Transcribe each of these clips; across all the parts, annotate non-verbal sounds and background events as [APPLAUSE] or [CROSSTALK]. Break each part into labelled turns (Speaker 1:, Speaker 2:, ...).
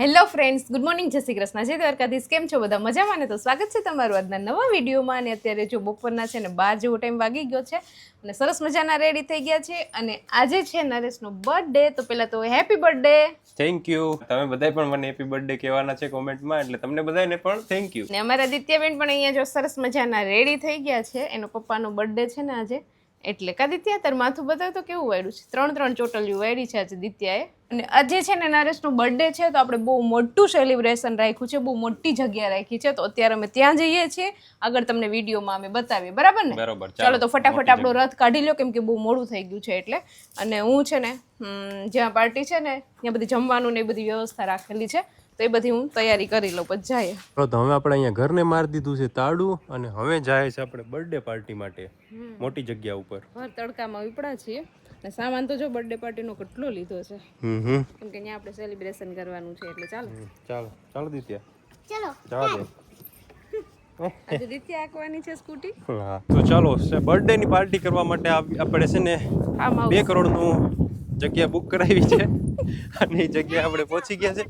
Speaker 1: Hello friends good morning જય શ્રી કૃષ્ણ. જય દ્વારકાધીશ. કેમ છો બધા? મજામાં ને? તો સ્વાગત છે તમારું આજના નવા વિડીયોમાં. અને અત્યારે જો બપોરના છે ને બાર જેવો ટાઈમ વાગી ગયો છે અને સરસ મજાના રેડી થઈ ગયા છે. અને આજે છે નરેશનો બર્થડે તો પહેલાં તો હેપી બર્થડે
Speaker 2: થેન્ક યુ તમે બધાય પણ મને હેપી બર્થડે કહેવાના છે કોમેન્ટમાં એટલે તમને બધાને પણ થેન્ક યુ
Speaker 1: ને અમારા દિત્યાબેન પણ અહીંયા જો સરસ મજાના રેડી થઈ ગયા છે. એનો પપ્પાનો બર્થડે છે ને આજે. એટલે કા દિત્યા તાર માથું બતાવ્યું તો કેવું વાયડું છે? ત્રણ ત્રણ ચોટલિયું વાયડી છે આજે દિત્યાએ. અને આજે છે ને નરેશનો બર્થડે છે તો આપણે બહુ મોટું સેલિબ્રેશન રાખ્યું છે બહુ મોટી જગ્યા રાખી છે તો અત્યારે અમે ત્યાં જઈએ છીએ. આગળ તમને વિડીયોમાં અમે બતાવીએ. બરાબર ને?
Speaker 2: બરોબર
Speaker 1: ચાલો. તો ફટાફટ આપણો રથ કાઢી લો કેમ કે બહુ મોડું થઈ ગયું છે એટલે. અને હું છે ને જ્યાં પાર્ટી છે ને ત્યાં બધી જમવાનું ને એ બધી વ્યવસ્થા રાખેલી છે. તો એ બધી હું તૈયારી કરી લઉં પછી જાય
Speaker 2: તો હવે આપણે અહીંયા ઘરને મારી દીધું છે તાળું અને હવે જાય છે આપણે બર્થડે પાર્ટી માટે મોટી જગ્યા ઉપર.
Speaker 1: ભર તડકામાં ઉપડા છીએ. અને સામાન તો જો બર્થડે પાર્ટીનો કેટલો લીધો છે.
Speaker 2: હમ હમ.
Speaker 1: કેમ કે અહીંયા આપણે સેલિબ્રેશન કરવાનું છે એટલે ચાલો.
Speaker 2: ચાલો ચાલો દિત્યા.
Speaker 1: ચાલો
Speaker 2: જવા દે. તો ચાલો બર્થડે ની પાર્ટી કરવા માટે આપણે છે ને બે કરોડનું જગ્યા બુક કરાવી છે. અને એ જગ્યા આપણે પહોંચી ગયા છે.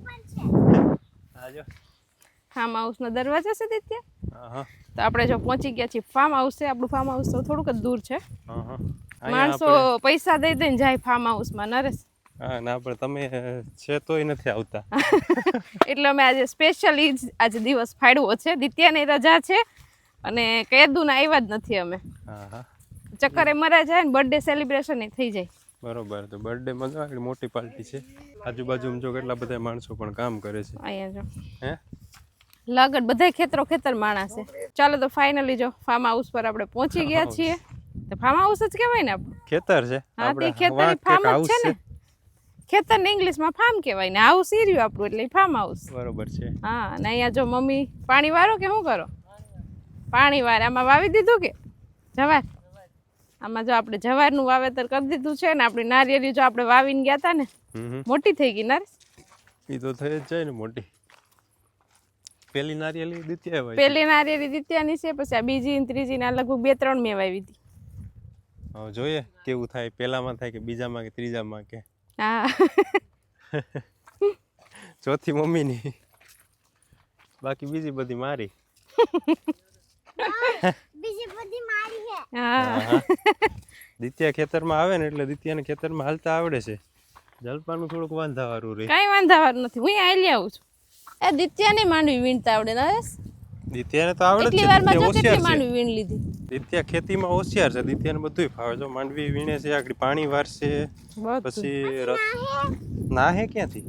Speaker 2: હા હાઉસ
Speaker 1: ફાર્મ દરવાજા દરવાજો છે
Speaker 2: હા
Speaker 1: તો આપણે જો પહોંચી ગયા છીએ ફાર્મ હાઉસ છે આપણું ફાર્મ હાઉસ તો થોડુંક જ દૂર છે. માણસો પૈસા દઈ દઈને જાય ફાર્મ હાઉસમાં નરેશ.
Speaker 2: હા ના પણ તમે છે તોય નથી આવતા. [LAUGHS]
Speaker 1: એટલે અમે આજે સ્પેશિયલી આજે દિવસ ફાળવો છે. દિત્યાની રજા છે અને કેદુના આવ્યા જ નથી અમે. ચક્કરે મરા જાય ને બર્થડે સેલિબ્રેશન એ થઈ જાય.
Speaker 2: બરોબર તો બર્થડે માં જો આટલી મોટી પાર્ટી છે. આજુબાજુ જો કેટલા બધા માણસો પણ કામ કરે છે.
Speaker 1: અહીંયા જો.
Speaker 2: હે?
Speaker 1: લગન બધા ખેતરો ખેતર માણસ છે. ચાલો તો ફાઇનલી જો ફાર્મ હાઉસ પર આપણે પહોંચી ગયા છીએ. તો ફાર્મ હાઉસ જ કહેવાય ને આપણું?
Speaker 2: ખેતર છે.
Speaker 1: હા તે
Speaker 2: ખેતર
Speaker 1: ફાર્મ
Speaker 2: હાઉસ
Speaker 1: જ છે ને. ખેતર ને ઇંગ્લિશમાં ફાર્મ કહેવાય ને. હાઉસ ઈ રહ્યું આપણું એટલે ફાર્મ હાઉસ
Speaker 2: બરોબર છે.
Speaker 1: હા અને અહીંયા જો મમ્મી પાણી વારો કે શું કરો? પાણી વારે. આમાં વાવી દીધું કે? જવાર આમાં જો આપણે જવારનું વાવેતર કરી દીધું છે ને આપણી નારિયેળી જો આપણે વાવીને ગયા હતા ને. મોટી થઈ ગઈ નારી.
Speaker 2: એ તો થઈ જ જાય ને મોટી. પેલી નારિયેળી દીધી હોય
Speaker 1: પેલી નારિયેળી દિત્યાની છે પછી આ બીજી ત્રીજી ને લગભગ બે ત્રણ મેં વાવી હતી
Speaker 2: હવે જોઈએ કેવું થાય પેલામાં થાય કે બીજામાં કે ત્રીજામાં કે?
Speaker 1: હા. [LAUGHS]
Speaker 2: ચોથી મમ્મીની. બાકી બીજી બધી મારી. [LAUGHS] [LAUGHS]
Speaker 1: હા
Speaker 2: દિત્યા ખેતરમાં આવે ને એટલે દિત્યાને ખેતરમાં હાલતા આવડે છે. જલપાનું થોડુંક વાંધાવાળું રહે
Speaker 1: કઈ વાંધાવાળું નથી. હું અહીંયા આવું છું. એ દિત્યાને માંડવી વીણતા આવડે નરેશ
Speaker 2: દિત્યાને તો આવડે
Speaker 1: એટલી વારમાં જો કેટલી
Speaker 2: હોશિયાર
Speaker 1: માંડવી વીણ લીધી.
Speaker 2: દિત્યા ખેતીમાં હોશિયાર છે. દિત્યાને બધુંય ફાવે. જો માંડવી વીણે છે આગળ પાણી વારશે
Speaker 1: બધું.
Speaker 2: પછી ના હે ક્યાંથી?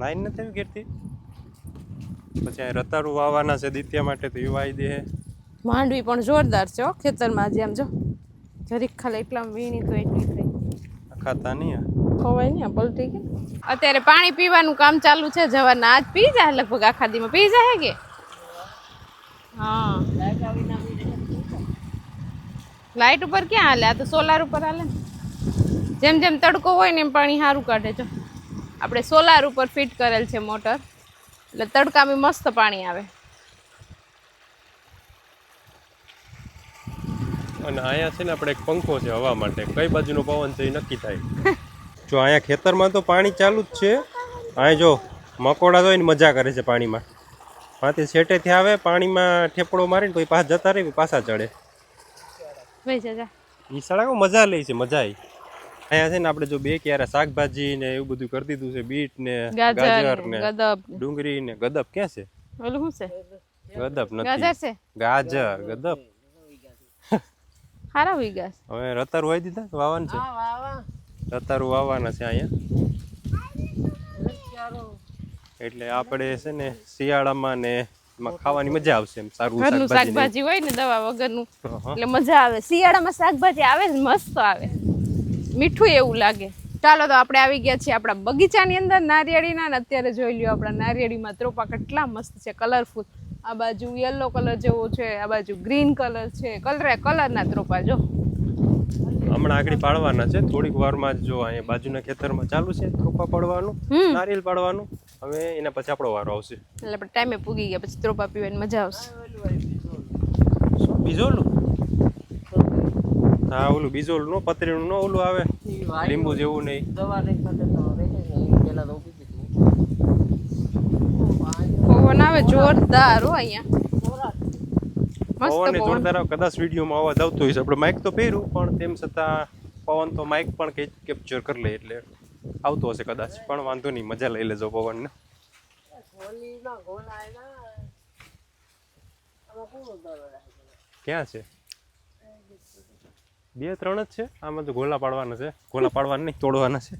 Speaker 2: નાઈ નથી ઘેરથી? પછી અહીં રતાળું વાવવાના છે દિત્યા માટે તો એ વાવી દે.
Speaker 1: માંડવી પણ જોરદાર છે હો ખેતરમાં જેમ જો. જરીક ખાલી એટલા વીણી તો એટલી થઈ.
Speaker 2: ખાતા નહીં.
Speaker 1: ખવાય ને પલટી કે? અત્યારે પાણી પીવાનું કામ ચાલુ છે જવાના આજ પી જાય લગભગ આખા દીમાં. પી જાય કે? હા. લાઇટ ઉપર ક્યાં હાલે? આ તો સોલાર ઉપર હાલે જેમ જેમ તડકો હોય ને એમ પાણી સારું કાઢે જો. આપણે સોલાર ઉપર ફિટ કરેલ છે મોટર. એટલે તડકામાં મસ્ત પાણી આવે.
Speaker 2: અને અહીંયા છે ને આપણે એક પંખો છે હવા માટે. કઈ બાજુનો પવન છે એ નક્કી થાય. જો અહીંયા ખેતરમાં તો પાણી ચાલુ જ છે. અહીંયા જો મકોડા જોઈને મજા કરે છે પાણીમાં. માંથી શેટેથી આવે પાણીમાં ઠેપડો મારીને પછી પાછા જતા રહે પાછા ચડે.
Speaker 1: ભાઈ જા જા
Speaker 2: ઈ મજા લે છે મજા આવી અહીંયા છે ને આપણે જો બે ક્યારે શાકભાજી ને એવું બધું કરી દીધું છે બીટ ને
Speaker 1: ગાજર ને ગદબ
Speaker 2: ડુંગળી ને ગદબ. ક્યાં છે?
Speaker 1: ઓલું શું છે?
Speaker 2: ગદબ
Speaker 1: ગાજર છે?
Speaker 2: ગાજર ગદબ.
Speaker 1: હારા હોય ગાસ
Speaker 2: હવે રતારું વાવી દીધા? વાવન છે? રતારું વાવવાના છે અહીંયા? એટલે આપણે છે ને શિયાળામાં ને માં ખાવાની મજા આવશે એમ સારું શાકભાજી
Speaker 1: શાકભાજી હોય ને દવા વગરનું એટલે મજા આવે. શિયાળામાં શાકભાજી આવે મસ્ત આવે. મીઠું એવું લાગે. ચાલો તો આપણે આવી ગયા છીએ આપણા બગીચાની અંદર નારિયેળીના ને અત્યારે જોઈ લ્યો આપણા નારિયેળીમાં ત્રોપા કેટલા મસ્ત છે કલરફુલ આ બાજુ યલો કલર જેવો છે આ બાજુ ગ્રીન કલર છે કલરે કલરના ત્રોપા જો.
Speaker 2: હમણાં આગળ પાડવાના છે થોડીક વારમાં જ જો અહીંયા બાજુના ખેતરમાં ચાલુ છે ત્રોપા પાડવાનું નારિયેલ પાડવાનું. હવે એના પછી આપણો વારો આવશે.
Speaker 1: એટલે આપણે ટાઈમે પૂગી ગયા પછી ત્રોપા પીવાની મજા આવશે.
Speaker 2: બીજોલું? હા ઓલું બીજોલું નો પતરીનું નો ઓલું આવે? લીંબુ જેવું નહીં
Speaker 3: દવા નહીં ખાતે તો રહે ને પેલા તો પીધી હતી
Speaker 1: જોરદાર હો અહીંયા.
Speaker 2: પવન
Speaker 1: પવન.
Speaker 2: જોરદાર આવે. કદાચ વિડીયોમાં અવાજ આવતો હોય છે. આપણે માઇક તો પહેર્યું પણ તેમ છતાં પવન તો માઇક પણ કેપ્ચર કરી લે એટલે આવતો હશે કદાચ. પણ વાંધો નહીં મજા લઈ લેજો પવનને. ક્યાં છે? બે ત્રણ જ છે. આમાં તો ગોલા પાડવાના છે. ગોલા પાડવાના નહીં તોડવાના છે.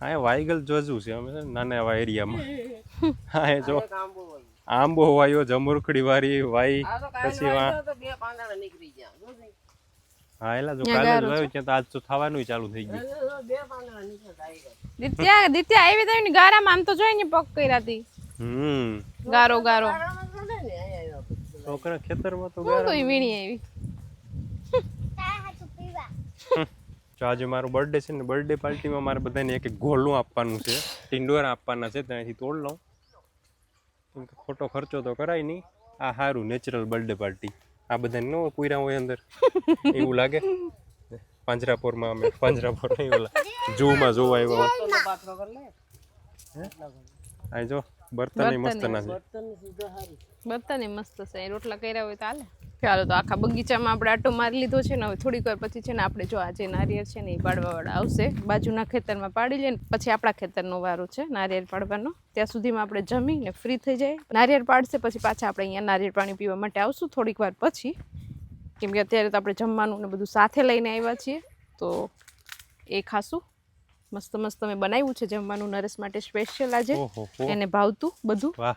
Speaker 2: હા એ વાયગલ જોજું છે. અમે નાના એવા એરિયામાં. હા એ જો. આંબો વાયો જમુરખડી વારી વાઈ પછી હા એલા જો કાલે જ વાયો ત્યાં તો આજ તો થવાનું ચાલુ થઈ ગયું.
Speaker 1: દિત્યા દિત્યા આવી તો ને ગારામાં આમ તો જોઈ ને પગ કર્યા હતી
Speaker 2: હમ.
Speaker 1: ગારો ગારો.
Speaker 2: છોકરા ખેતરમાં તો
Speaker 1: ગારો તો વીણી આવી.
Speaker 2: જો આજે મારો બર્થડે છે ને બર્થડે પાર્ટીમાં મારે બધાને એક એક ગોળું આપવાનું છે. ટિંડોરા આપવાના છે ત્યાંથી તોડ લઉં. કેમ કે ખોટો ખર્ચો તો કરાય નહીં. આ સારું નેચરલ બર્થડે પાર્ટી આ બધાને ન પૂર્યા હોય અંદર. એવું લાગે? પાંજરાપોરમાં અમે પાંજરાપોર નહીં ઓલા જૂમાં જોવા આવ્યા આ જો બર્તન મસ્ત ના છે.
Speaker 1: બર્તન મસ્ત છે. રોટલા કર્યા હોય તો હાલે. ચાલો તો આખા બગીચામાં આપણે આટો મારી લીધો છે ને હવે થોડીક વાર પછી છે ને આપણે જો આજે નારિયેળ છે ને એ પાડવાવાળા આવશે. બાજુના ખેતરમાં પાડી લઈએ ને પછી આપણા ખેતરનો વારો છે નારિયેળ પાડવાનો. ત્યાં સુધીમાં આપણે જમીને ફ્રી થઈ જાય. નારિયેળ પાડશે પછી પાછા આપણે અહીંયા નારિયેળ પાણી પીવા માટે આવશું થોડીક વાર પછી. કેમ કે અત્યારે તો આપણે જમવાનું ને બધું સાથે લઈને આવ્યા છીએ. તો એ ખાશું. મસ્ત મસ્ત મેં બનાવ્યું છે જમવાનું નરેશ માટે સ્પેશિયલ આજે. એને ભાવતું બધું.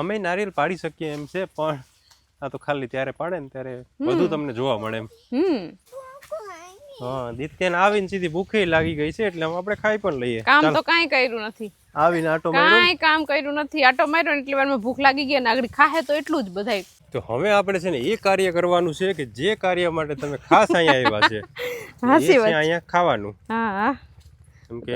Speaker 2: અમે નારિયેળ પાડી શકીએ એમ છે પણ આ તો ખાલી ત્યારે પાડે ને ત્યારે બધું તમને જોવા મળે એમ. હા દિત્યાને આવીને સીધી ભૂખે લાગી ગઈ છે એટલે આપણે ખાઈ પણ લઈએ.
Speaker 1: કામ તો કાંઈ કર્યું નથી.
Speaker 2: આવીને આટો માર્યો.
Speaker 1: કાંઈ કામ કર્યું નથી. આટો માર્યો એટલી વારમાં ભૂખ લાગી ગઈ અને આગળ ખાહે તો એટલું જ બધાય.
Speaker 2: તો હવે આપણે છે ને એ કાર્ય કરવાનું છે કે જે કાર્ય માટે તમે ખાસ અહીંયા આવ્યા છે [LAUGHS]
Speaker 1: વાત.
Speaker 2: અહીંયા ખાવાનું.
Speaker 1: હા હા.
Speaker 2: કેમ કે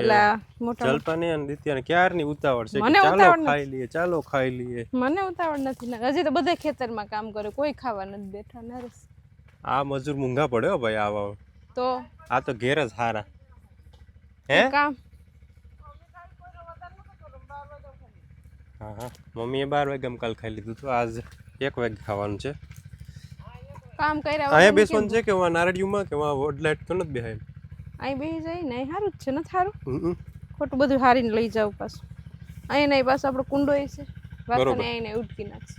Speaker 2: જલપાને અને દિત્યાને ક્યારની ઉતાવળ છે કે ચાલો ખાઈ લઈએ ચાલો ખાઈ લઈએ.
Speaker 1: મને ઉતાવળ નથી ના. હજી તો બધા ખેતરમાં કામ કરે કોઈ ખાવા નથી બેઠા નરેશ
Speaker 2: આ મજૂર મૂંગા પડે ભાઈ આવા.
Speaker 1: તો?
Speaker 2: આ તો ઘેર જ હારા. હે?
Speaker 1: કામ?
Speaker 2: હા હા. મમ્મીએ બાર વાગે આમ કાલ ખાઈ લીધું હતું. આજ એક વાગે ખાવાનું છે.
Speaker 1: કામ કર્યા
Speaker 2: અહીંયા બેસવાનું છે કે નારડિયુમાં કે વડલાઇટ તો નથી બેહાય
Speaker 1: અહીં બે જાય ને સારું જ છે ને સારું? ખોટું બધું હારીને લઈ જાવ પાછું. અહીં નહીં પાછું આપણો કુંડો એ છે. વાસણ અહીં ઉટકી નાખશે.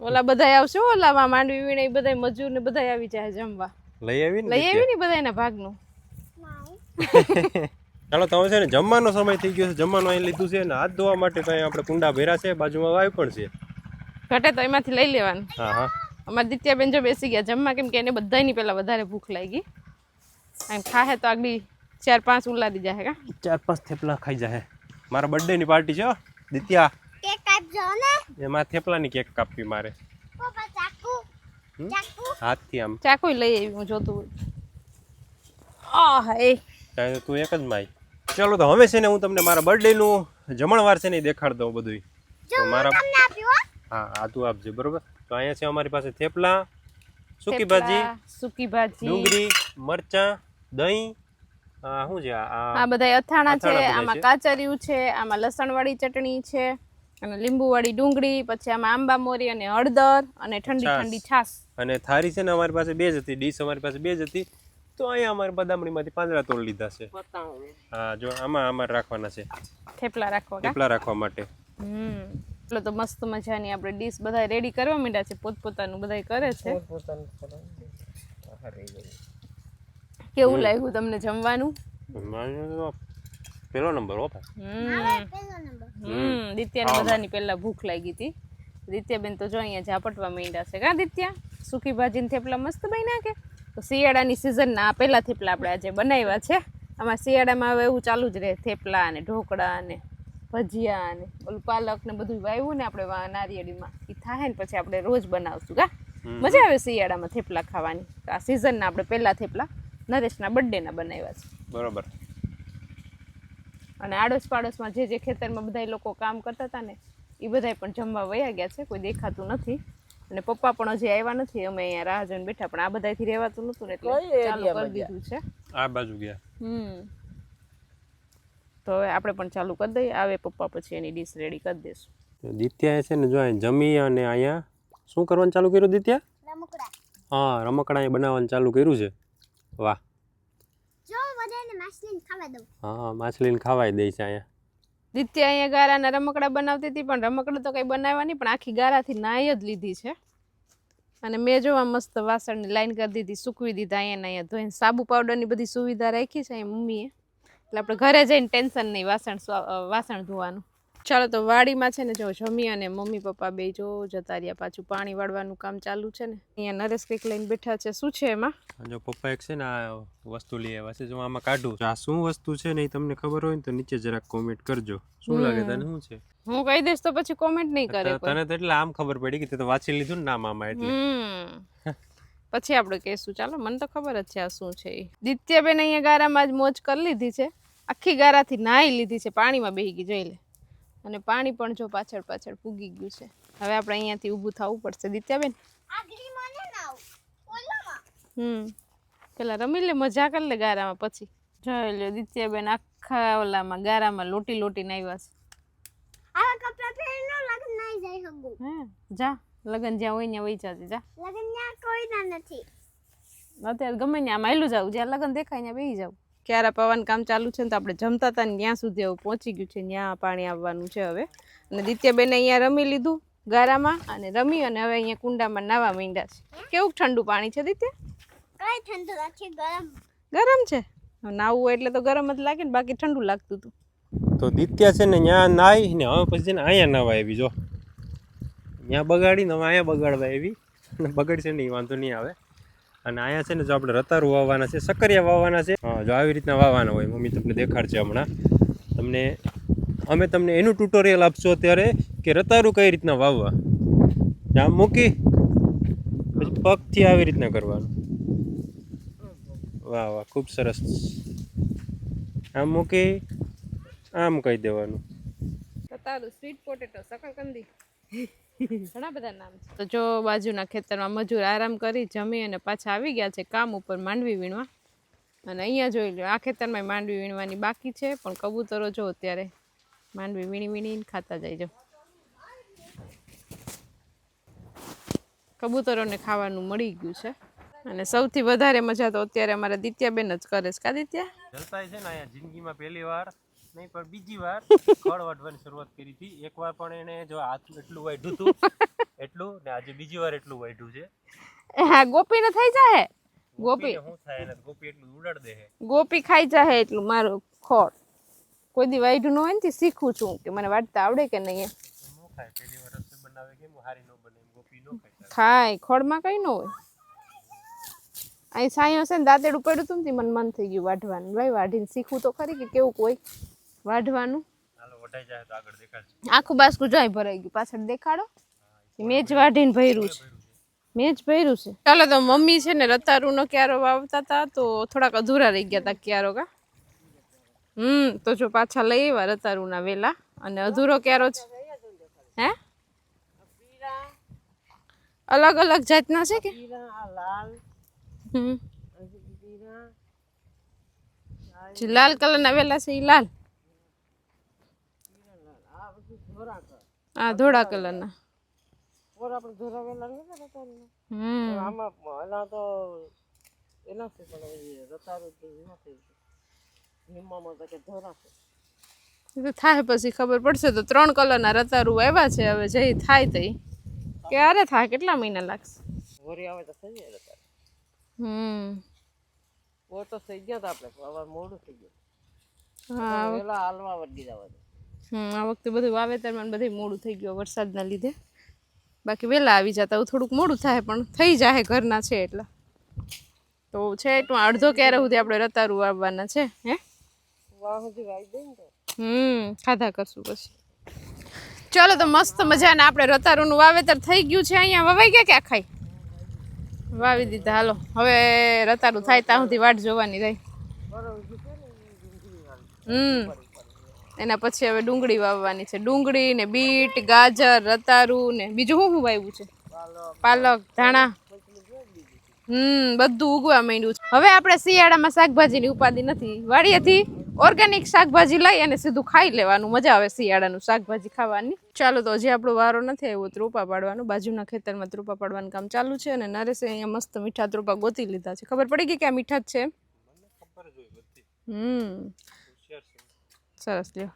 Speaker 1: ઓલા બધા આવશે ઓલા ઓલામાં માંડવી વીણે એ બધા મજૂર ને બધા આવી જાય જમવા.
Speaker 2: લઈ આવી ને
Speaker 1: લઈ આવી ને બધા એના ભાગનું [LAUGHS]
Speaker 2: ચાલો તમે છે ને જમવાનો સમય થઈ ગયો છે. જમવાનું અહીં લીધું છે ને હાથ ધોવા માટે તો અહીં આપણે કુંડા ભેરા છે બાજુમાં વાય પણ છે.
Speaker 1: ઘટે તો એમાંથી લઈ લેવાનું.
Speaker 2: હા હા.
Speaker 1: અમારા દિત્યાબેન જો બેસી ગયા જમવા કેમ કે એને બધાની પહેલાં વધારે ભૂખ લાગી. એમ ખાહે તો આગળ ચાર પાંચ ઉલાદી જાય કા?
Speaker 2: ચાર પાંચ થેપલા ખાઈ જાય મારા બર્થડે ની પાર્ટી છે દિત્યા.
Speaker 3: કેક કાપજો ને.
Speaker 2: એમાં થેપલાની કેક કાપવી મારે.
Speaker 3: પપ્પા ચાકુ. ચાકુ.
Speaker 2: હાથથી આમ.
Speaker 1: ચાકુ લઈ આવી હું જોતું હોય. આહ એ.
Speaker 2: ચાહે તું એક જ માય. ચાલો તો હવે છે ને હું તમને મારા બર્થડે નું જમણવાર છે ને દેખાડ દઉં બધું તો મારા
Speaker 3: તમને આપ્યું હો.
Speaker 2: હા આદુ આપજે બરોબર? તો અહીંયા છે અમારી પાસે થેપલા સૂકી ભાજી
Speaker 1: સૂકી ભાજી
Speaker 2: ડુંગળી મરચાં દહીં શું છે આ
Speaker 1: બધા અથાણા છે આમાં. કાચરિયું છે આમાં લસણવાળી ચટણી છે અને લીંબુવાળી ડુંગળી પછી આમાં આંબા મોરી અને હળદર અને ઠંડી ઠંડી છાશ.
Speaker 2: અને થારી છે ને અમારી પાસે બે જ હતી ડીશ અમારી પાસે બે જ હતી તો અહીંયા અમારે બદામડીમાંથી પાંદડા તોડ લીધા છે. હા જો આમાં અમારે રાખવાના છે.
Speaker 1: થેપલા રાખવા
Speaker 2: થેપલા રાખવા માટે.
Speaker 1: હમ. એટલે તો મસ્ત મજાની આપણે ડીશ બધા રેડી કરવા માંડ્યા છે પોતપોતાનું બધા કરે છે. કેવું લાગ્યું તમને જમવાનું?
Speaker 2: પેલો નંબર
Speaker 1: હમ. દિત્યાને બધાની પહેલા ભૂખ લાગી હતી. દિત્યાબેન તો જો અહીંયા ઝાપટવા માંડ્યા છે. કા દિત્યા? સૂકી ભાજી ને થેપલા મસ્ત બન્યા કે? તો શિયાળાની સિઝનના આ પહેલા થેપલા આપણે આજે બનાવ્યા છે. આમાં શિયાળામાં હવે એવું ચાલુ જ રહે થેપલા અને ઢોકળા અને ભજીયા ને ઓલું પાલક ને બધું વાવ્યું ને આપણે નારિયેળીમાં. એ થાય ને પછી આપણે રોજ બનાવશું કા? મજા આવે શિયાળામાં થેપલા ખાવાની. આ સિઝનના આપણે પહેલા થેપલા નરેશના બર્થડેના બનાવ્યા છે.
Speaker 2: બરોબર.
Speaker 1: અને આડોશ પાડોશમાં જે જે ખેતરમાં બધા લોકો કામ કરતા હતા ને એ બધા પણ જમવા વયા ગયા છે કોઈ દેખાતું નથી. અને પપ્પા પણ હજી આવ્યા નથી અમે અહીંયા રાહ જોઈને બેઠા પણ આ બધાથી રહેવાતું નતું ને એટલે ચાલુ કરી દીધું છે.
Speaker 2: આ બાજુ ગયા.
Speaker 1: હમ. તો હવે આપણે પણ ચાલુ કરી દઈએ. આવે પપ્પા પછી એની ડીશ રેડી કરી દઈશું
Speaker 2: દિત્યાએ છે ને જો અહીં જમી અને અહીંયા શું કરવાનું ચાલુ કર્યું દિત્યા?
Speaker 3: રમકડા.
Speaker 2: હા રમકડા અહીં બનાવવાનું ચાલુ કર્યું છે. વાહ. હા માછલીને ખાવાય દે છે અહીંયા.
Speaker 1: દિત્યા અહીંયા ગારાના રમકડા બનાવતી હતી પણ રમકડા તો કંઈ બનાવવા નહીં પણ આખી ગારાથી નાય જ લીધી છે. અને મેં જોવા મસ્ત વાસણની લાઈન કરી દીધી સૂકવી દીધા અહીંયા ને અહીંયા ધોઈને. સાબુ પાવડરની બધી સુવિધા રાખી છે અહીંયા મમ્મીએ. એટલે આપણે ઘરે જઈને ટેન્શન નહીં વાસણ વાસણ ધોવાનું. ચાલો તો વાડીમાં છે ને જો જમી અને મમ્મી પપ્પા બે જો જતા રહ્યા પાછું. પાણી વાળવાનું કામ ચાલુ છે ને. અહીંયા નરેશ કંઈક લઈને બેઠા છે. શું છે એમાં?
Speaker 2: જો પપ્પા એક છે ને આ વસ્તુ લઈ આવ્યા છે. જો આમાં કાઢું. આ શું વસ્તુ છે ને તમને ખબર હોય ને તો નીચે જરાક કોમેન્ટ કરજો. શું લાગે તને? શું છે?
Speaker 1: હું કહી દઈશ તો પછી કોમેન્ટ નહીં કરે
Speaker 2: તને તો એટલે આમ ખબર પડી કે તે તો વાંચી લીધું ને નામ આમાં એટલે. [LAUGHS]
Speaker 1: પછી આપણે કહીશું ચાલો મને તો ખબર જ છે આ શું છે એ દિત્યાબેન અહીંયા ગારામાં જ મોજ કરી લીધી છે. આખી ગારાથી નાહી લીધી છે પાણીમાં બેહી ગઈ જોઈ લે. અને પાણી પણ જો પાછળ પાછળ પૂગી ગયું છે. હવે આપણે અહીંયાથી ઊભું થવું પડશે. દિત્યાબેન? હમ. પેલા રમી લે મજા કરી લે ગારામાં પછી. જોઈ લો દિત્યાબેન આખા ઓલામાં ગારામાં લોટી લોટીને આવ્યા છે. જા. લગન જ્યાં હોય ત્યાં વહી જાજે જા.
Speaker 3: લગન ત્યાં કોઈ ના નથી.
Speaker 1: અત્યારે ગમે ત્યાં આમ આયલું જાવ જ્યાં લગન દેખાય ત્યાં બેસી જાવ ક્યારે પવન કામ ચાલુ છે ને તો આપણે જમતા હતા ને ત્યાં સુધી હવે પહોંચી ગયું છે ત્યાં પાણી આવવાનું છે હવે. અને દિત્યાબેને અહીંયા રમી લીધું ગારામાં અને રમી અને હવે અહીંયા કુંડામાં નાવા માંડ્યા છે. કેવું ઠંડુ પાણી છે દિત્યા?
Speaker 3: કઈ ઠંડુ લાગે ગરમ.
Speaker 1: ગરમ છે? નાવું હોય એટલે તો ગરમ જ લાગે ને બાકી ઠંડુ લાગતું હતું.
Speaker 2: તો દિત્યા છે ને ત્યાં નાઈ ને હવે પછી અહીંયા નાવા આવી જો. ત્યાં બગાડીને હવે અહીંયા બગાડવા એવી અને બગડશે નહીં, વાંધો નહીં આવે. અને અહીંયા છે ને જો આપણે રતારું વાવવાના છે સકરિયા વાવવાના છે. હા, જો આવી રીતના વાવવાના હોય, મમ્મી તમને દેખાડશે હમણાં. તમને, અમે તમને એનું ટ્યુટોરિયલ આપશો અત્યારે કે રતારું કઈ રીતના વાવવા. જામ મૂકી. પછી પગથી આવી રીતના કરવાનું. વાહ વાહ, ખૂબ સરસ. આમ મૂકી, આમ કહી દેવાનું.
Speaker 1: રતારું સ્વીટ પોટેટો શકરકંદી ઘણા બધા નામ છે. તો જો બાજુના ખેતરમાં મજૂર આરામ કરી જમી અને પાછા આવી ગયા છે કામ ઉપર માંડવી વીણવા. અને અહીંયા જોઈ લો આ ખેતરમાં માંડવી વીણવાની બાકી છે, પણ કબૂતરો જો અત્યારે માંડવી વીણી વીણીને ખાતા જાય જો. કબૂતરોને ખાવાનું મળી ગયું છે. અને સૌથી વધારે મજા તો અત્યારે અમારા દિત્યાબેન જ કરે છે. કા દિત્યા?
Speaker 2: જલતાઈ છે ને અહીંયા જિંદગીમાં પહેલી વાર નહીં પણ બીજી વાર [LAUGHS] ખળ વાઢવાની શરૂઆત કરી હતી. એક વાર પણ એને જો હાથ એટલું વાઢ્યું હતું [LAUGHS] એટલું ને આજે બીજી વાર એટલું વાઢ્યું છે.
Speaker 1: હા ગોપીને થઈ જાય ગોપી?
Speaker 2: શું થાય ગોપી એટલું ઉડાડ દે
Speaker 1: ગોપી ખાઈ જાય એટલું મારું ખોળ. કોઈ દી વાઢ્યું ન હોય ને શીખું છું કે મને વાટતા આવડે કે નહીં એમ.
Speaker 2: ખાય પહેલી વાર રસોઈ બનાવે કેમ હારી ન બને ગોપી ન ખાય
Speaker 1: ખાય ખોળમાં કઈ ન હોય. અહીં સાંઈ હશે ને દાંતેડું પડ્યું હતું ને મને મન થઈ ગયું વાઢવાનું. ભાઈ વાઢીને શીખવું તો ખરી કે કેવું કોઈ? વાઢવાનું?
Speaker 2: હાલો વઢાઈ જાય તો આગળ દેખાડશે.
Speaker 1: આખું બાસકું જાય ભરાઈ ગયું. પાછળ દેખાડો. મેં જ વાઢીને ભર્યું છે. મેં જ ભર્યું છે. ચાલો તો મમ્મી છે ને રતારુનો ક્યારો વાવતા હતા તો થોડાક અધૂરા રહી ગયા હતા ક્યારો કા? હમ તો જો પાછા લઈ આવ્યા રતારુના વેલા. અને અધૂરો ક્યારો છે? હે? અલગ અલગ જાતના છે કે? હમ. કલર લાલ કલરના વેલા છે એ લાલ. આ ધોળા કલરના. હમ. એ તો થાય પછી ખબર પડશે તો ત્રણ કલરના રતારું આવ્યા છે હવે જઈ થાય તઈ કે ક્યારે થાય કેટલા મહિના લાગશે?
Speaker 4: વરી આવે તો થઈ જાય રતારું
Speaker 1: હમ.
Speaker 4: ઓ તો થઈ ગયા તા આપણે હવે મોડું થઈ ગયું.
Speaker 1: હા
Speaker 4: પેલા હાલવા વડી જવા દે
Speaker 1: હમ આ વખતે બધું વાવેતરમાં બધું મોડું થઈ ગયું વરસાદના લીધે. બાકી વહેલા આવી જતા થોડુંક મોડું થાય પણ થઈ જાય ઘરના છે એટલે. તો છે એટલું અડધો ક્યારે સુધી આપણે રતારું વાવવાના છે હે? હમ ખાધા કરશું પછી. ચલો તો મસ્ત મજાને આપણે રતારુનું વાવેતર થઈ ગયું છે અહીંયા વવાઈ ગયા ક્યાં ખાઈ? વાવી દીધા હાલો. હવે રતારું થાય ત્યાં સુધી વાટ જોવાની રહી. હમ. એના પછી હવે ડુંગળી વાવવાની છે. ડુંગળી ને બીટ, ગાજર રતારું ને બીજું શું શું વાવ્યું છે? પાલક, ધાણા. હમ, બધું ઉગવા માંડ્યું છે. હવે આપણે શિયાળામાં શાકભાજીની ઉપાધિ નથી. વાડીએથી ઓર્ગેનિક શાકભાજી લઈ અને સીધું ખાઈ લેવાનું. મજા આવે શિયાળાનું શાકભાજી ખાવાની. ચાલો તો હજી આપણો વારો નથી આવ્યો, ત્રોપા પાડવાનું. બાજુના ખેતરમાં ત્રોપા પાડવાનું કામ ચાલુ છે અને નરેશે અહીંયા મસ્ત મીઠા ત્રોપા ગોતી લીધા છે. ખબર પડી ગઈ કે આ મીઠા જ છે? હમ. સરસ લ્યો.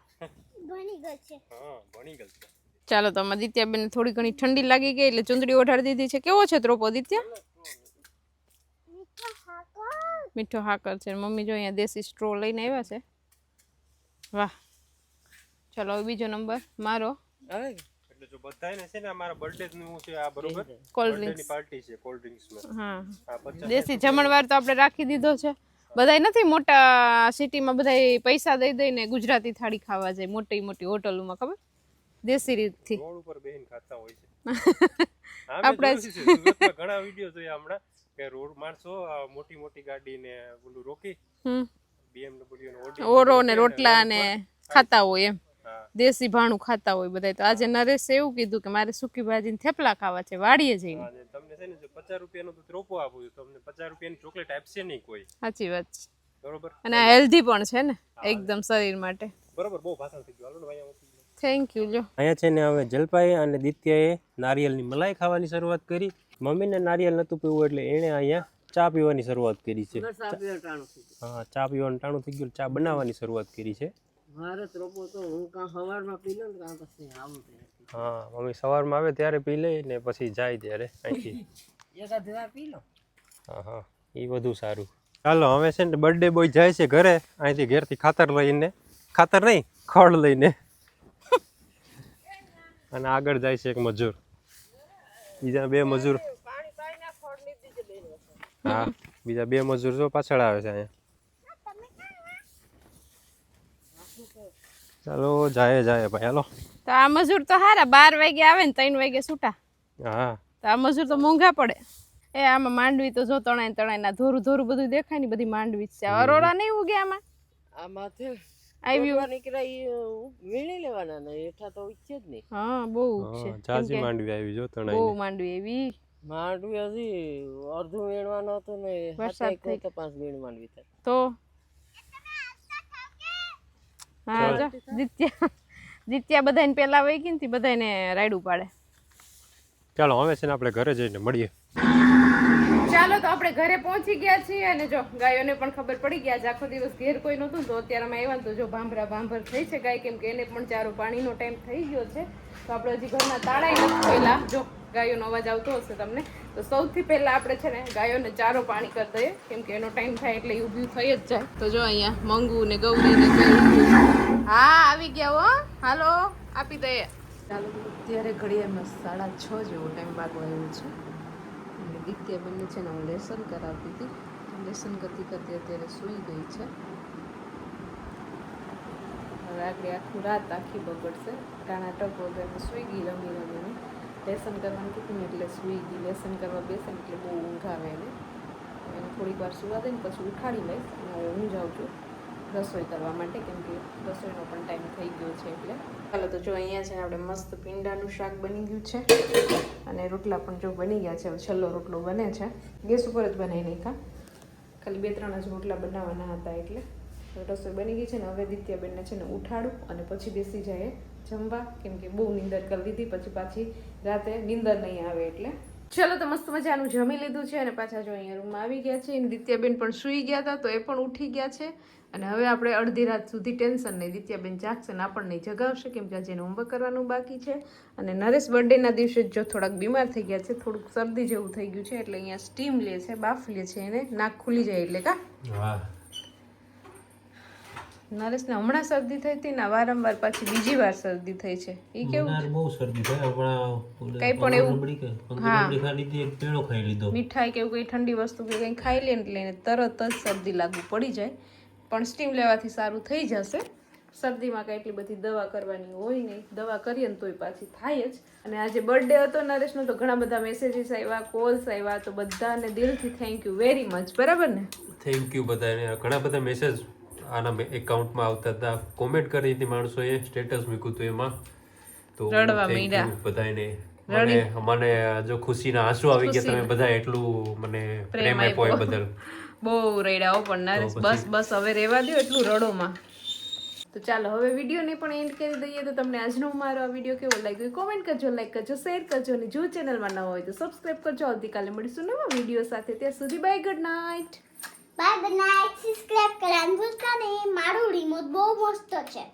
Speaker 3: ભણી ગયો છે.
Speaker 2: હા ભણી ગયેલ છે.
Speaker 1: ચાલો તો આમાં દિત્યાબેન થોડી ઘણી ઠંડી લાગી ગઈ એટલે ચુંદડી ઓઢાડી દીધી છે. કેવો છે ત્રોપો દિત્યા?
Speaker 3: મીઠો
Speaker 1: હાકર. છે. મમ્મી જો અહીંયા દેશી સ્ટ્રો લઈને આવ્યા છે. વાહ. ચાલો બીજો નંબર મારો?
Speaker 2: એટલે જો બધાને છે ને અમારા બર્થડે નું છે આ બરોબર?
Speaker 1: કોલ્ડ ડ્રિંક્સ
Speaker 2: પાર્ટી છે કોલ્ડ ડ્રિંક્સ
Speaker 1: હા. દેશી જમણવાર તો આપણે રાખી દીધો છે. બધાય નથી મોટા સિટીમાં બધાય પૈસા દઈ દઈને ગુજરાતી થાળી ખાવા જાય મોટી મોટી હોટલોમાં ખબર? દેશી રીતથી.
Speaker 2: રોડ ઉપર બેહીને ખાતા હોય છે. [LAUGHS]
Speaker 1: આપણે
Speaker 2: આપણે ઘણા વીડિયો જોયા હમણાં કે રોડ માણસો મોટી મોટી ગાડી ને ઓલું રોકી BMW ને ઓડી
Speaker 1: ઓરો ને રોટલા ને ખાતા હોય એમ. દેશી ભાણું ખાતા હોય બધા તો આજે નરેશે એવું કીધું કે મારે સૂકી ભાજી થેપલા ખાવા છે વાડીએ જઈને.
Speaker 2: તમને છે ને જો પચાસ રૂપિયાનો તો ત્રોપો આપું તમને પચાસ રૂપિયાની ચોકલેટ આપશે નહીં કોઈ.
Speaker 1: સાચી વાત છે.
Speaker 2: બરોબર?
Speaker 1: અને હેલ્ધી પણ છે ને એકદમ શરીર માટે.
Speaker 2: બરોબર બહુ ભાષણ થઈ ગયું. હાલો
Speaker 1: થેન્ક યુ જો.
Speaker 2: અહીંયા છે ને હવે જલપાઈ અને દિત્યાએ નારિયેલની મલાઈ ખાવાની શરૂઆત કરી. મમ્મીને નારિયેલ નહોતું પીવું એટલે એણે અહીંયા ચા પીવાની શરૂઆત કરી છે. હા ચા પીવાનું ટાણું થઈ ગયું ચા બનાવવાની શરૂઆત કરી છે.
Speaker 4: મારે તો રોપો તો હું કાં સવારમાં પી લઉં ને કાં પછી આવું
Speaker 2: હા મમ્મી સવારમાં આવે ત્યારે પી લે ને પછી જાય ત્યારે અહીંથી.
Speaker 4: એકાદ વાર પી લો.
Speaker 2: હા હા એ બધું સારું. ચાલો હવે છે ને બર્થડે બોય જાય છે ઘરે અહીંથી ઘેરથી ખાતર લઈને. ખાતર નહીં ખડ લઈને. અને આગળ જાય છે એક મજૂર. બીજા બે મજૂર. હા બીજા બે મજૂર જો પાછળ આવે છે અહીંયા. ચાલો જાય જાય ભાઈ હાલો.
Speaker 1: તો આ મજૂર તો હારા બાર વાગે આવે ને ત્રણ વાગે છૂટા.
Speaker 2: હા.
Speaker 1: તો આ મજૂર તો મોંઘા પડે. એ આમાં માંડવી તો જો તણાય તણાય ના ધોરું ધોરું બધું દેખાય ને બધી માંડવી છે. અરોડા નહીં ઉગે આમાં?
Speaker 4: આ માથે
Speaker 1: આવ્યું
Speaker 4: રોટલા નીકળ્યા ઈ, અ, વીણી લેવાના ને હેઠા તો ઉચ્ચે જ નહીં.
Speaker 1: હા બહુ છે.
Speaker 2: જાજી માંડવી આવી જો
Speaker 1: બહુ
Speaker 2: તણાઈ
Speaker 1: માંડવી એવી.
Speaker 4: માંડવી હજી અડધું વીણવાનો હતો ને
Speaker 1: વરસાદ
Speaker 4: થઈ તો પાંચ વીણ માંડવી થાય.
Speaker 1: તો? હા જો જીત્યા. જીત્યા બધાને પેલા વહી ગઈ ને બધાને રાયડું પાડે
Speaker 2: ચાલો હવે છે ને આપણે ઘરે જઈને મળીએ.
Speaker 1: ચાલો તો આપણે ઘરે પહોંચી ગયા છીએ અને જો ગાયોને પણ ખબર પડી ગયા છે આખો દિવસ ઘેર કોઈ નહોતું તો અત્યારે અમે આવ્યા તો જો ભાંભરા ભાંભર થઈ છે ગાય કેમ કે એને પણ ચારો પાણીનો ટાઈમ થઈ ગયો છે. તો આપણે હજી ઘરના તાળાય નથી ખોલ્યા. જો ગાયોનો અવાજ આવતો હશે તમને. તો સૌથી પહેલા આપણે છે ને ગાયોને ચારો પાણી કરી દઈએ. કેમ કે એનો ટાઈમ થાય એટલે ઊભી થઈ જ જાય. તો જો અહીંયા મંગુ ને ગૌરી ને હા આવી ગયા હો. હાલો આપી દઈએ. ચાલો અત્યારે ઘડિયાળમાં સાડા છ જેવો ટાઈમ વાગવા આવ્યો છે. અને દિત્યા બંને છે ને હું લેસન કરાવતી હતી. લેસન કરતી કરતી અત્યારે સૂઈ ગઈ છે. હવે આગળ આખું રાત આખી બગડશે. ટાણા ટક વગર સૂઈ ગઈ રમી રમીને. લેસન કરવાનું કીધું ને એટલે સૂઈ ગઈ લેસન કરવા બેસે એટલે બહુ ઊંઘ આવે એને એને થોડીક વાર સુવા દઈને પછી ઉઠાડી લઈશ અને હું જાઉં છું રસોઈ કરવા માટે, કેમ કે રસોઈનો પણ ટાઈમ થઈ ગયો છે એટલે. ચાલો તો જો અહીંયા છે, આપણે મસ્ત પીંડાનું શાક બની ગયું છે. અને રોટલા પણ જો બની ગયા છે છેલ્લો રોટલો બને છે. ગેસ ઉપર જ બનાવી નાખ્યા. ખાલી બે ત્રણ જ રોટલા બનાવવાના હતા એટલે. રસોઈ બની ગઈ છે ને, હવે દિત્યાબેનને છે ને ઉઠાડું અને પછી બેસી જાય જમવા, કેમ કે બહુ નીંદર કરી લીધી, પછી પાછી રાતે નીંદર નહીં આવે એટલે. ચલો તો મસ્ત મજાનું જમી લીધું છે અને પાછા જો અહીંયા રૂમમાં આવી ગયા છે. દિત્યાબેન પણ સૂઈ ગયા હતા, તો એ પણ ઉઠી ગયા છે. અને હવે આપણે અડધી રાત સુધી ટેન્શન નહીં. દિત્યાબેન જાગશે ને આપણને જગાવશે, કેમ કે આજે હોમવર્ક કરવાનું બાકી છે. અને નરેશ બર્થડેના દિવસે જ થોડાક બીમાર થઈ ગયા છે, થોડુંક શરદી જેવું થઈ ગયું છે, એટલે અહીંયા સ્ટીમ લે છે, બાફ લે છે એને, નાક ખુલી જાય એટલે કા? નરેશને હમણાં શરદી થઈ હતી ને વારંવાર પાછી બીજી વાર શરદી થઈ છે. એ કેવું
Speaker 5: બહુ શરદી થાય આપણા
Speaker 1: કંઈ પણ એવું
Speaker 5: કે રબડી ખાઈ લીધી એક પેણો ખાઈ લીધો.
Speaker 1: મીઠાઈ કે એવું કંઈ ઠંડી વસ્તુ કે કંઈ ખાઈ લે એટલે એને તરત જ શરદી લાગુ પડી જાય. પણ સ્ટીમ લેવાથી સારું થઈ જશે. શરદીમાં કાંઈ એટલી બધી દવા કરવાની હોય નહીં. દવા કરીએ ને તોય પાછી થાય જ. અને આજે બર્થડે હતો નરેશનો તો ઘણા બધા મેસેજીસ આવ્યા કોલ્સ આવ્યા તો બધાને દિલથી થેન્ક યુ વેરી મચ બરાબર ને?
Speaker 2: થેન્ક યુ બધાને. ઘણા બધા મેસેજ આના એકાઉન્ટમાં આવતા હતા. કોમેન્ટ કરી હતી માણસોએ સ્ટેટસ મૂક્યું હતું એમાં. તો બધાને મને મને જો ખુશીના આંસુ આવી ગયા તમે બધા એટલું મને પ્રેમ આપ્યો બદલ
Speaker 1: બહુ રેડાઓ પણ ના બસ બસ હવે રેવા દો એટલું રડોમાં. તો ચાલો હવે વિડીયોને પણ એન્ડ કરી દઈએ તો તમને આજનો મારો આ વીડિયો કેવો લાગ્યો કોમેન્ટ કરજો લાઈક કરજો શેર કરજો અને જો ચેનલમાં ન હોય તો સબસ્ક્રાઈબ કરજો. આવતીકાલે મળીશું નવા વીડિયો સાથે. ત્યાં સુધી બાય ગુડ નાઇટ
Speaker 3: બાય બનાય સબસ્ક્રાઇબ કરવાનું ભૂલતા નહીં. મારું રિમોટ બહુ મસ્ત છે.